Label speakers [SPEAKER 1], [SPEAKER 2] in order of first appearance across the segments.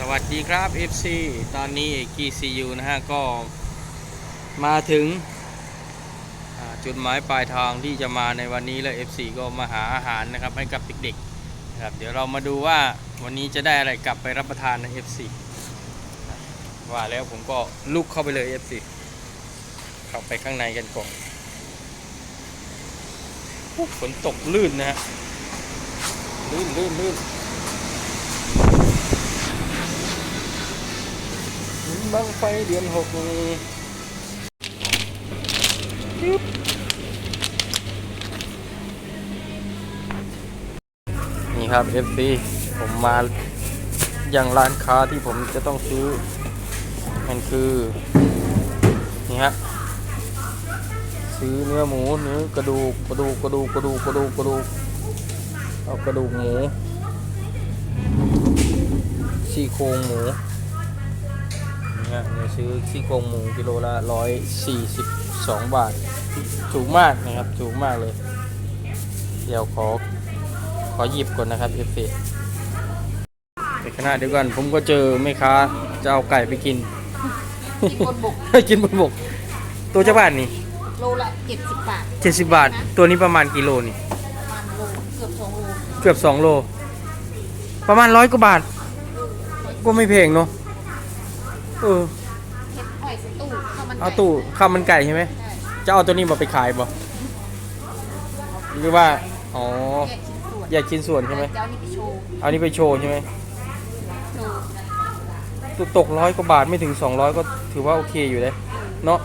[SPEAKER 1] สวัสดีครับ FC ตอนนี้ GCU นะฮะ ก็มาถึงจุดหมายปลายทางที่จะมาในวันนี้แล้ว FC ก็มาหาอาหารนะครับ ให้กับเด็กๆนะครับเดี๋ยวเรามาดูว่าวันนี้จะได้อะไรกลับไปรับประทานใน FC ว่าแล้วผมก็ลุกเข้าไปเลย FC เข้าไปข้างในกันก่อนฝนตกลื่นนะฮะลื่นลื่นลื่น บังไฟเดือนหกนี่ปึ๊บนี่ครับ FC ผมมาอย่างร้านค้าที่ผมจะต้องซื้อ มันคือ นี่ฮะ ซื้อเนื้อหมูเนื้อกระดูกกระดูกกระดูกกระดูกกระดูกกระดูกเอากระดูกหมูซี่โครงหมู นะฮะเนี่ยซื้อซี่โครงหมูกิโลละร้อยสี่สิบสองบาทถูกมากนะครับถูกมากเลย เดี๋ยวขอขอหยิบก่อนนะครับเอฟเในขณะเดียวกันผมก็เจอแม่ค้าจะเอาไก่ไปกิน
[SPEAKER 2] กินบนบก
[SPEAKER 1] กินบนบก ตัวเจ้าบ้านนี่
[SPEAKER 2] โลละเจ็ดสิบบาท
[SPEAKER 1] เจ็ดสิบบาท ตัวนี้ประมาณกิโลนี่
[SPEAKER 2] ประมาณโลเกือบสองโล
[SPEAKER 1] เกือบสองโล ประมาณร้อยกว่าบาท ก็ไม่แพงเนาะเออ
[SPEAKER 2] เฮ็ดอ้อยใส่ ตู้ข้าวมันไก่
[SPEAKER 1] เอาตู้ข้าวมันไก่ใช่ไหม
[SPEAKER 2] ใช่
[SPEAKER 1] จะเอาตัวนี้มาไปขายบ่หรือว่า อ๋อ
[SPEAKER 2] แยกชิ้นส่วน
[SPEAKER 1] แยกชิ้นส่วนใช่ไหม
[SPEAKER 2] จะเอานี่ไปโชว์
[SPEAKER 1] เอานี้ไปโชว์ใช่ไหม
[SPEAKER 2] โชว์
[SPEAKER 1] ตัวตกร้อยกว่าบาทไม่ถึง 200 ก็ถือว่าโอเคอยู่เลยเนาะ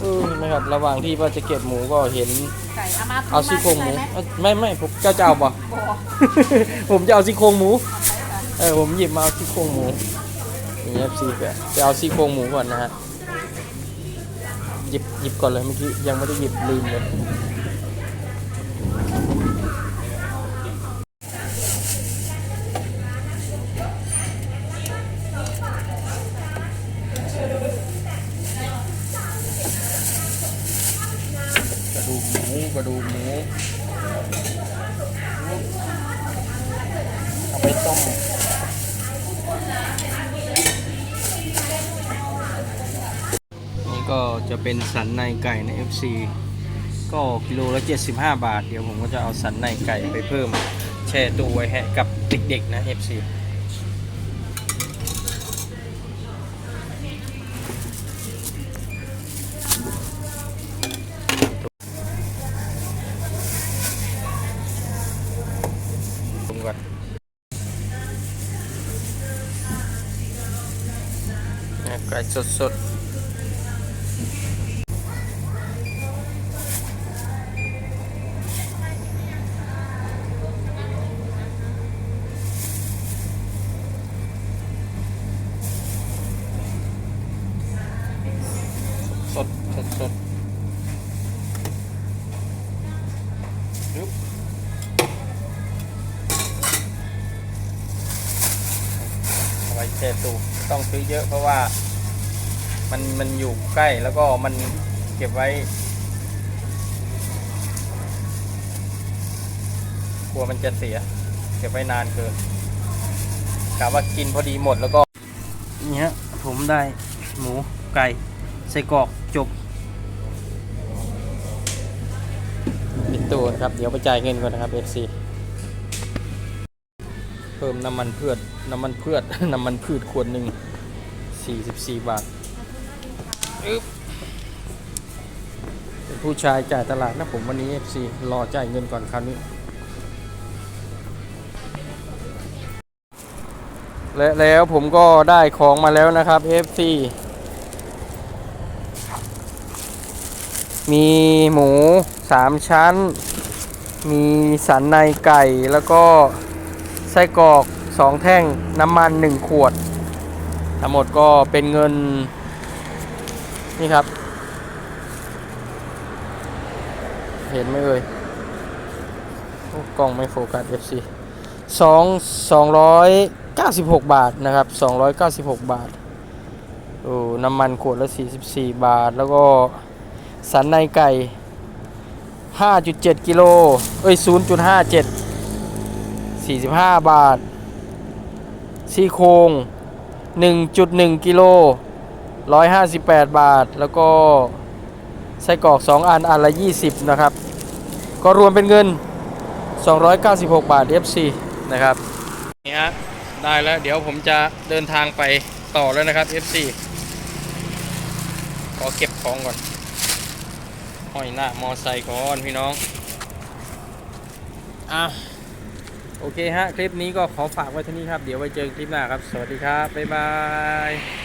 [SPEAKER 1] เออเห็นไหมครับระหว่างที่ว่าจะเก็บหมูก็เห็น
[SPEAKER 2] ไก่เอามา
[SPEAKER 1] เอาซี่โครงหมู
[SPEAKER 2] ใส่ไเอ้
[SPEAKER 1] ยไม่ไม่ผมเจ้าจะเอาบ่
[SPEAKER 2] บ่
[SPEAKER 1] ผมจะเอาซี่โครงหมู
[SPEAKER 2] เอาไปกัน
[SPEAKER 1] เออผมหยิบมาเอาซี่โครงหมู นี่ครับซี่แบบจะเอาซี่โครงหมูก่อนนะฮะ หยิบหยิบก่อนเลยเมื่อกี้ยังไม่ได้หยิบลืมเลยกระดูกหมูกระดูกหมูเอาไปต้ม จะเป็นสันในไก่ใน FC ก็กิโลละ 75 บาท เดี๋ยวผมก็จะเอาสันในไก่ไปเพิ่มแช่ตู้ไว้ให้กับเด็กๆนะ FC ผมก่อนเนี่ยไก่สดส สดสดสดยุบเอาไว้แช่ตู้ต้องซื้อเยอะเพราะว่า มันมันอยู่ใกล้แล้วก็มันเก็บไว้ กลัวมันจะเสีย เก็บไว้นานเกินกะว่ากินพอดีหมดแล้วก็นี่ฮะผมได้หมูไก่ ใส่กรอกจบปิดตู้นะครับ เดี๋ยวไปจ่ายเงินก่อนนะครับ FC เพิ่มน้ำมันเพืชน้ำมันเพืชน้ำมันพืชขวดหนึ่ง44 บาทอึ๊บเป็นผู้ชายจ่ายตลาดนะผมวันนี้ FC รอจ่ายเงินก่อนคราวนี้ และแล้วผมก็ได้ของมาแล้วนะครับ FC มีหมู3ชั้น มีสันในไก่แล้วก็ไส้กรอก2แท่งน้ำมัน1ขวด ทั้งหมดก็เป็นเงิน นี่ครับ เห็นไหมเอ่ยโอ้กล้องไม่โฟกัส FC 2 296บาทนะครับ296บาทโอ้น้ำมันขวดละ44บาทแล้วก็ สันในไก่ 5.7 กิโล เอ้ย 0.57 45 บาท ซี่โครง 1.1 กิโล 158 บาท แล้วก็ไส้กรอก 2 อัน อันละ 20 นะครับ ก็รวมเป็นเงิน 296 บาท FC นะครับนี่ฮะได้แล้ว เดี๋ยวผมจะเดินทางไปต่อแล้วนะครับ FC ขอเก็บของก่อน ห้อยหน้ามอไซค์ก่อนพี่น้องอะโอเคฮะ คลิปนี้ก็ขอฝากไว้เท่านี้ครับ เดี๋ยวไว้เจอคลิปหน้าครับ สวัสดีครับ บ๊ายบาย